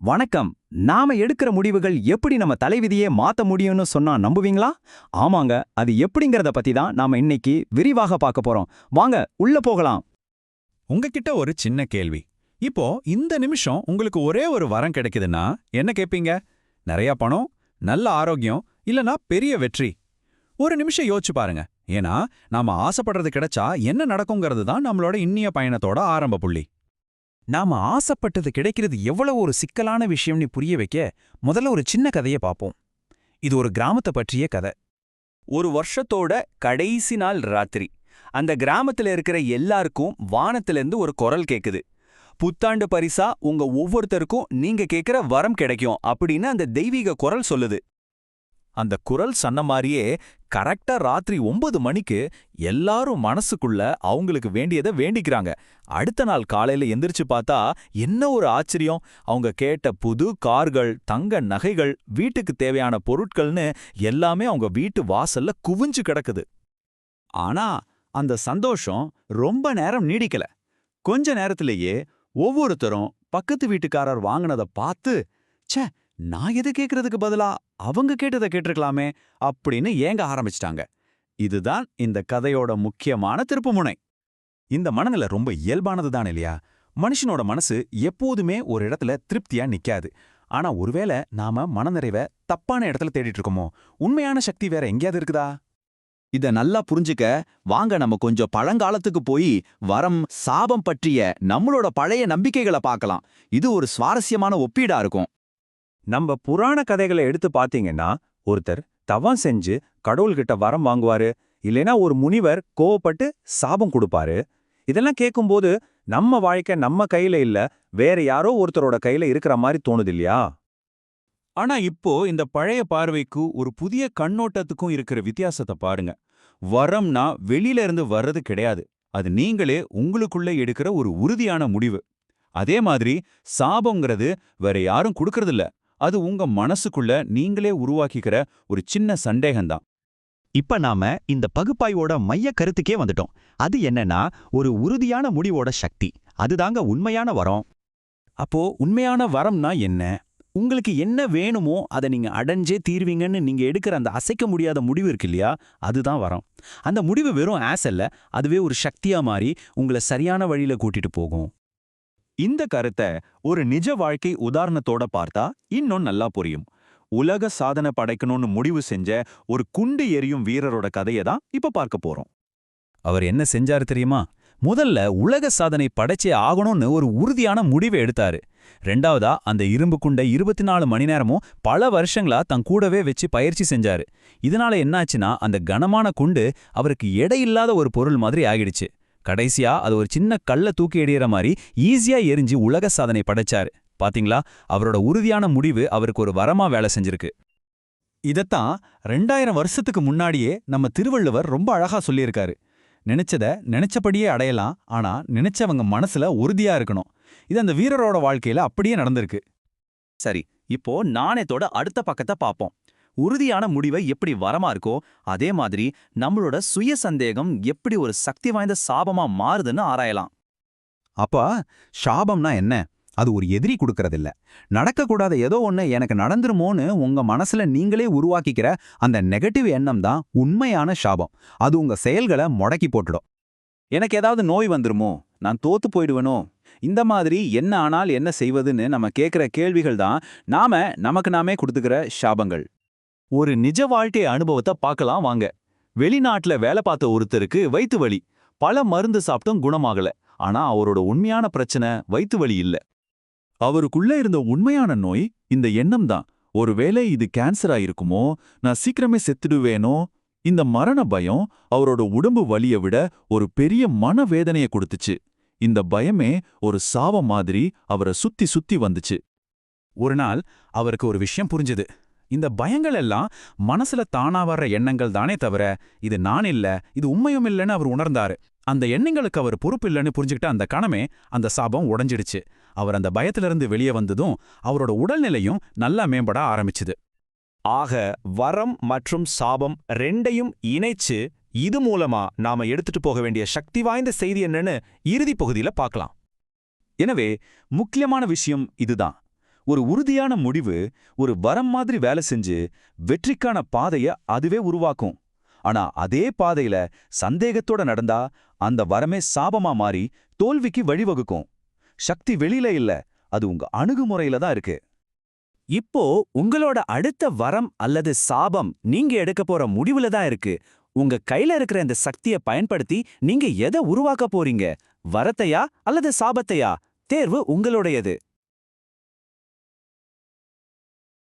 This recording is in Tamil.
வணக்கம். நாம எடுக்கிற முடிவுகள் எப்படி நம்ம தலைவிதியே மாத்த முடியும்னு சொன்னா நம்புவீங்களா? ஆமாங்க அது எப்படிங்கறத பத்தி தான் நாம இன்னைக்கு விரிவாக பார்க்க போறோம். வாங்க உள்ள போகலாம். உங்ககிட்ட ஒரு சின்ன கேள்வி. இப்போ இந்த நிமிஷம் உங்களுக்கு ஒரே ஒரு வரம் கிடைக்குதுன்னா என்ன கேட்பீங்க நிறைய பணம் நல்ல ஆரோக்கியம் இல்லனா பெரிய வெற்றி. ஒரு நிமிஷம் யோசிச்சு பாருங்க. ஏன்னா நாம ஆசைப்படுறது கிடைச்சா என்ன நடக்குங்கிறது தான் நம்மளோட இன்னிய பயணத்தோட ஆரம்ப புள்ளி. நாம ஆசைப்பட்டது கிடைக்கிறது எவ்வளவு ஒரு சிக்கலான விஷயம்னு புரிய வைக்க முதல்ல ஒரு சின்ன கதையை பார்ப்போம். இது ஒரு கிராமத்தை பற்றிய கதை. ஒரு வருஷத்தோட கடைசி நாள் ராத்திரி. அந்த கிராமத்துல இருக்கிற எல்லாருக்கும் வானத்திலிருந்து ஒரு குரல் கேக்குது. புத்தாண்டு பரிசா உங்க ஒவ்வொருத்தருக்கும் நீங்க கேக்குற வரம் கிடைக்கும் அப்படின்னு அந்த தெய்வீக குரல் சொல்லுது. அந்த குரல் சொன்ன மாதிரியே கரெக்டா ராத்திரி ஒன்பது மணிக்கு எல்லாரும் மனசுக்குள்ள அவங்களுக்கு வேண்டியதை வேண்டிக்கிறாங்க. அடுத்த நாள் காலையில எந்திரிச்சு பார்த்தா என்ன ஒரு ஆச்சரியம். அவங்க கேட்ட புது கார்கள் தங்க நகைகள் வீட்டுக்கு தேவையான பொருட்கள்னு எல்லாமே அவங்க வீட்டு வாசல்ல குவிஞ்சு கிடக்குது. ஆனா அந்த சந்தோஷம் ரொம்ப நேரம் நீடிக்கல. கொஞ்ச நேரத்திலேயே ஒவ்வொருத்தரும் பக்கத்து வீட்டுக்காரர் வாங்கினதை பார்த்து ச்சே நான் எது கேட்கறதுக்கு பதிலா அவங்க கேட்டதை கேட்டிருக்கலாமே அப்படின்னு ஏங்க ஆரம்பிச்சிட்டாங்க. இதுதான் இந்த கதையோட முக்கியமான திருப்புமுனை. இந்த மனநிலை ரொம்ப இயல்பானது தான் இல்லையா? மனுஷனோட மனசு எப்போதுமே ஒரு இடத்துல திருப்தியா நிக்காது. ஆனா ஒருவேளை நாம மனநிறைவை தப்பான இடத்துல தேடிட்டு இருக்கோமோ? உண்மையான சக்தி வேற எங்கேயாவது இருக்குதா? இத நல்லா புரிஞ்சுக்க வாங்க நம்ம கொஞ்சம் பழங்காலத்துக்கு போய் வரம் சாபம் பற்றிய நம்மளோட பழைய நம்பிக்கைகளை பார்க்கலாம். இது ஒரு சுவாரஸ்யமான ஒப்பீடா இருக்கும். நம்ம புராண கதைகளை எடுத்து பாத்தீங்கன்னா ஒருத்தர் தவம் செஞ்சு கடவுள்கிட்ட வரம் வாங்குவாரு. இல்லைனா ஒரு முனிவர் கோவப்பட்டு சாபம் கொடுப்பாரு. இதெல்லாம் கேட்கும்போது நம்ம வாழ்க்கை நம்ம கையில இல்ல வேற யாரோ ஒருத்தரோட கையில இருக்கிற மாதிரி தோணுது இல்லையா? ஆனா இப்போ இந்த பழைய பார்வைக்கு ஒரு புதிய கண்ணோட்டத்துக்கும் இருக்கிற வித்தியாசத்தை பாருங்க. வரம்னா வெளியில இருந்து வர்றது கிடையாது. அது நீங்களே உங்களுக்குள்ள எடுக்கிற ஒரு உறுதியான முடிவு. அதே மாதிரி சாபங்கிறது வேற யாரும் கொடுக்கறதில்ல. அது உங்க மனசுக்குள்ள நீங்களே உருவாக்கிக்கிற ஒரு சின்ன சந்தேகம்தான். இப்ப நாம இந்த பகுப்பாய்வோட மைய கருத்துக்கே வந்துட்டோம். அது என்னன்னா ஒரு உறுதியான முடிவோட சக்தி. அதுதாங்க உண்மையான வரம். அப்போ உண்மையான வரம்னா என்ன? உங்களுக்கு என்ன வேணுமோ அதை நீங்க அடைஞ்சே தீர்வீங்கன்னு நீங்க எடுக்கிற அந்த அசைக்க முடியாத முடிவு இருக்கு இல்லையா? அதுதான் வரம். அந்த முடிவு வெறும் ஆஸ் அல்ல அதுவே ஒரு சக்தியா மாறி உங்களை சரியான வழியில கூட்டிட்டு போகும். இந்த கருத்தை ஒரு நிஜ வாழ்க்கை உதாரணத்தோட பார்த்தா இன்னும் நல்லா புரியும். உலக சாதனை படைக்கணும்னு முடிவு செஞ்ச ஒரு குண்டு எரியும் வீரரோட கதையை தான் இப்ப பார்க்க போறோம். அவர் என்ன செஞ்சாரு தெரியுமா? முதல்ல உலக சாதனை படைச்சே ஆகணும்னு ஒரு உறுதியான முடிவை எடுத்தாரு. ரெண்டாவதா அந்த இரும்பு குண்டை இருபத்தி நாலு மணி நேரமும் பல வருஷங்களா தன் கூடவே வச்சு பயிற்சி செஞ்சாரு. இதனால என்னாச்சுன்னா அந்த கனமான குண்டு அவருக்கு எடையில்லாத ஒரு பொருள் மாதிரி ஆகிடுச்சு. கடைசியா அது ஒரு சின்ன கல்ல தூக்கி எறியற மாதிரி ஈஸியா எரிஞ்சு உலக சாதனை படைச்சாரு. பாத்தீங்களா? அவரோட உறுதியான முடிவு அவருக்கு ஒரு வரமா வேலை செஞ்சிருக்கு. இதத்தான் ரெண்டாயிரம் வருஷத்துக்கு முன்னாடியே நம்ம திருவள்ளுவர் ரொம்ப அழகா சொல்லியிருக்காரு. நினைச்சத நினைச்சபடியே அடையலாம் ஆனா நினைச்சவங்க மனசுல உறுதியா இருக்கணும். இது அந்த வீரரோட வாழ்க்கையில அப்படியே நடந்திருக்கு. சரி இப்போ நாணயத்தோட அடுத்த பக்கத்தை பார்ப்போம் உறுதியான முடிவை எப்படி வரமா இருக்கோ அதே மாதிரி நம்மளோட சுய சந்தேகம் எப்படி ஒரு சக்தி வாய்ந்த சாபமா மாறுதுன்னு ஆராயலாம். அப்பா சாபம்னா என்ன? அது ஒரு எதிரி கொடுக்கறதில்ல. நடக்கக்கூடாத ஏதோ ஒன்று எனக்கு நடந்துருமோன்னு உங்க மனசுல நீங்களே உருவாக்கிக்கிற அந்த நெகட்டிவ் எண்ணம் தான் உண்மையான சாபம். அது உங்க செயல்களை முடக்கி போட்டுடும். எனக்கு ஏதாவது நோய் வந்துருமோ? நான் தோத்து போயிடுவேனோ? இந்த மாதிரி என்ன ஆனால் என்ன செய்வதுன்னு நம்ம கேட்குற கேள்விகள் தான் நாம நமக்கு நாமே கொடுத்துக்கிற சாபங்கள். ஒரு நிஜ வாழ்க்கை அனுபவத்தை பார்க்கலாம் வாங்க. வெளிநாட்டுல வேலை பார்த்த ஒருத்தருக்கு வயிற்று வலி. பல மருந்து சாப்பிட்டும் குணமாகல. ஆனா அவரோட உண்மையான பிரச்சனை வயிற்று வலி இல்ல. அவருக்குள்ள இருந்த உண்மையான நோய் இந்த எண்ணம் தான். ஒருவேளை இது கேன்சரா இருக்குமோ நான் சீக்கிரமே செத்துடுவேனோ? இந்த மரண பயம் அவரோட உடம்பு வலிய விட ஒரு பெரிய மனவேதனையை கொடுத்துச்சு. இந்த பயமே ஒரு சாவ மாதிரி அவரை சுத்தி சுத்தி வந்துச்சு. ஒரு நாள் அவருக்கு ஒரு விஷயம் புரிஞ்சுது. இந்த பயங்கள் எல்லாம் மனசுல தானா வர்ற எண்ணங்கள் தானே தவிர இது நான் இல்ல இது உண்மையும் இல்லைன்னு அவர் உணர்ந்தாரு. அந்த எண்ணங்களுக்கு அவர் பொறுப்பு இல்லைன்னு புரிஞ்சுக்கிட்ட அந்த கணமே அந்த சாபம் உடைஞ்சிடுச்சு. அவர் அந்த பயத்திலிருந்து வெளியே வந்ததும் அவரோட உடல்நிலையும் நல்லா மேம்பட ஆரம்பிச்சுது. ஆக வரம் மற்றும் சாபம் ரெண்டையும் இணைச்சு இது மூலமா நாம எடுத்துட்டு போக வேண்டிய சக்தி வாய்ந்த செய்தி என்னன்னு இறுதி பகுதியில பார்க்கலாம். எனவே முக்கியமான விஷயம் இதுதான். ஒரு உறுதியான முடிவு ஒரு வரம் மாதிரி வேலை செஞ்சு வெற்றிக்கான பாதைய அதுவே உருவாக்கும். ஆனா அதே பாதையில சந்தேகத்தோட நடந்தா அந்த வரமே சாபமா மாறி தோல்விக்கு வழிவகுக்கும். சக்தி வெளியில இல்ல அது உங்க அணுகுமுறையில தான் இருக்கு. இப்போ உங்களோட அடுத்த வரம் அல்லது சாபம் நீங்க எடுக்க போற முடிவுல தான் இருக்கு. உங்க கையில இருக்கிற இந்த சக்தியை பயன்படுத்தி நீங்க எதை உருவாக்க போறீங்க? வரத்தையா அல்லது சாபத்தையா? தேர்வு உங்களுடையது.